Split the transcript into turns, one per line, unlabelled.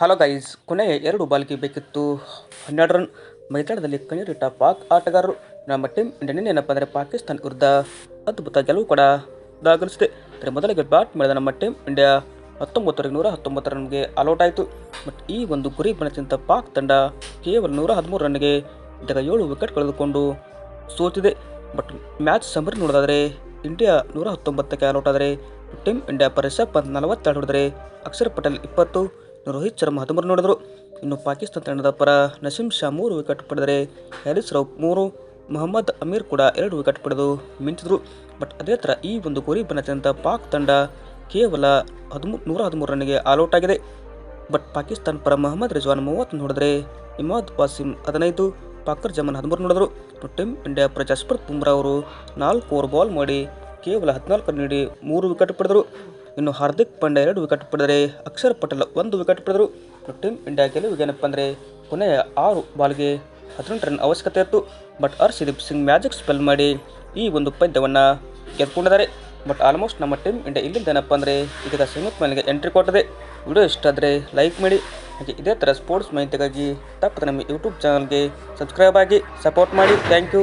Hello guys ಕೊನೆಯ ಎರಡು ಬಾಲ್ಗೆ ಬೇಕಿತ್ತು. ಹನ್ನೆರಡು ರನ್ ಮೈದಾನದಲ್ಲಿ ಕಣ್ಣೀರಿಟ್ಟ ಪಾಕ್ ಆಟಗಾರರು ನಮ್ಮ ಟೀಮ್ ಇಂಡಿಯನ್ ಏನಪ್ಪ ಅಂದರೆ ಪಾಕಿಸ್ತಾನ ವಿರುದ್ಧ ಅದ್ಭುತ ಗೆಲುವು ಕೂಡ ದಾಖಲಿಸಿದೆ. ಅಂದರೆ ಮೊದಲಿಗೆ ಬ್ಯಾಟ್ ಮಾಡಿದ ನಮ್ಮ ಟೀಮ್ ಇಂಡಿಯಾ ಹತ್ತೊಂಬತ್ತರಿಗೆ ನೂರ ಹತ್ತೊಂಬತ್ತು ರನ್ಗೆ ಆಲ್ಔಟ್ ಆಯಿತು. ಬಟ್ ಈ ಒಂದು ಗುರಿ ಬಣಚಿಂತ ಪಾಕ್ ತಂಡ ಕೇವಲ ನೂರ ಹದಿಮೂರು ರನ್ಗೆ ಇದೀಗ ಏಳು ವಿಕೆಟ್ ಕಳೆದುಕೊಂಡು ಸೋತಿದೆ. ಬಟ್ ಮ್ಯಾಚ್ ಸಮರಿ ನೋಡೋದಾದರೆ ಇಂಡಿಯಾ ನೂರ ಹತ್ತೊಂಬತ್ತಕ್ಕೆ ಆಲ್ಔಟ್ ಆದರೆ ಟೀಮ್ ಇಂಡಿಯಾ ಪರಿಷತ್ ಪಂತ್ ನಲವತ್ತೆರಡು ಹೊಡೆದರೆ ಅಕ್ಷರ್ ಪಟೇಲ್ ಇಪ್ಪತ್ತು ರೋಹಿತ್ ಶರ್ಮಾ ಹದಿಮೂರು ನೋಡಿದರು. ಇನ್ನು ಪಾಕಿಸ್ತಾನ ತಂಡದ ಪರ ನಸೀಂ ಶಾ ಮೂರು ವಿಕೆಟ್ ಪಡೆದರೆ ಹ್ಯಾರಿಸ್ ರೌಫ್ ಮೂರು, ಮೊಹಮ್ಮದ್ ಅಮೀರ್ ಕೂಡ ಎರಡು ವಿಕೆಟ್ ಪಡೆದು ಮಿಂಚಿದರು. ಬಟ್ ಅದೇ ಥರ ಈ ಒಂದು ಗುರಿ ಬನ್ನದಂಥ ಪಾಕ್ ತಂಡ ಕೇವಲ ಹದಿಮೂರು ನೂರ ಹದಿಮೂರು ರನ್ಗೆ ಆಲ್ಔಟ್ ಆಗಿದೆ. ಬಟ್ ಪಾಕಿಸ್ತಾನ ಪರ ಮೊಹಮ್ಮದ್ ರಿಜ್ವಾನ್ ಮೂವತ್ತು ನೋಡಿದ್ರೆ ಇಮಾದ್ ವಾಸಿಮ್ ಹದಿನೈದು ಪಾಕರ್ ಜಮನ್ ಹದಿಮೂರು ನೋಡಿದ್ರು. ಟೀಮ್ ಇಂಡಿಯಾ ಪರ ಜಸ್ಪ್ರೀತ್ ಬುಮ್ರಾ ಅವರು ನಾಲ್ಕು ಓವರ್ ಬಾಲ್ ಮಾಡಿ ಕೇವಲ ಹದಿನಾಲ್ಕು ನೀಡಿ ಮೂರು ವಿಕೆಟ್ ಪಡೆದರು. ಇನ್ನು ಹಾರ್ದಿಕ್ ಪಾಂಡ್ಯ ಎರಡು ವಿಕೆಟ್ ಪಡೆದರೆ, ಅಕ್ಷರ್ ಪಟೇಲ್ ಒಂದು ವಿಕೆಟ್ ಪಡೆದರು. ಟೀಮ್ ಇಂಡಿಯಾ ಗೆಲುವಿಗೆ ಏನಪ್ಪ ಅಂದರೆ ಕೊನೆಯ ಆರು ಬಾಲ್ಗೆ ಹದಿನೆಂಟು ರನ್ ಅವಶ್ಯಕತೆ ಇತ್ತು. But Harshdeep Singh magic spell ಮಾಡಿ ಈ ಒಂದು ಪಂದ್ಯವನ್ನು ಗೆದ್ದುಕೊಂಡಿದ್ದಾರೆ. ಬಟ್ ಆಲ್ಮೋಸ್ಟ್ ನಮ್ಮ ಟೀಮ್ ಇಂಡಿಯಾ ಇಲ್ಲಿಂದ ಏನಪ್ಪ ಅಂದರೆ, ಇದೀಗ ಸೆಮಿಫೈನಲ್ಗೆ ಎಂಟ್ರಿ ಕೊಟ್ಟಿದೆ. ವಿಡಿಯೋ ಇಷ್ಟ ಆದರೆ ಲೈಕ್ ಮಾಡಿ. ಹಾಗೆ ಇದೇ ಥರ ಸ್ಪೋರ್ಟ್ಸ್ ಮಾಹಿತಿಗಾಗಿ ತಪ್ಪದೆ ನಮ್ಮ ಯೂಟ್ಯೂಬ್ ಚಾನಲ್ಗೆ ಸಬ್ಸ್ಕ್ರೈಬ್ ಆಗಿ ಸಪೋರ್ಟ್ ಮಾಡಿ. Thank you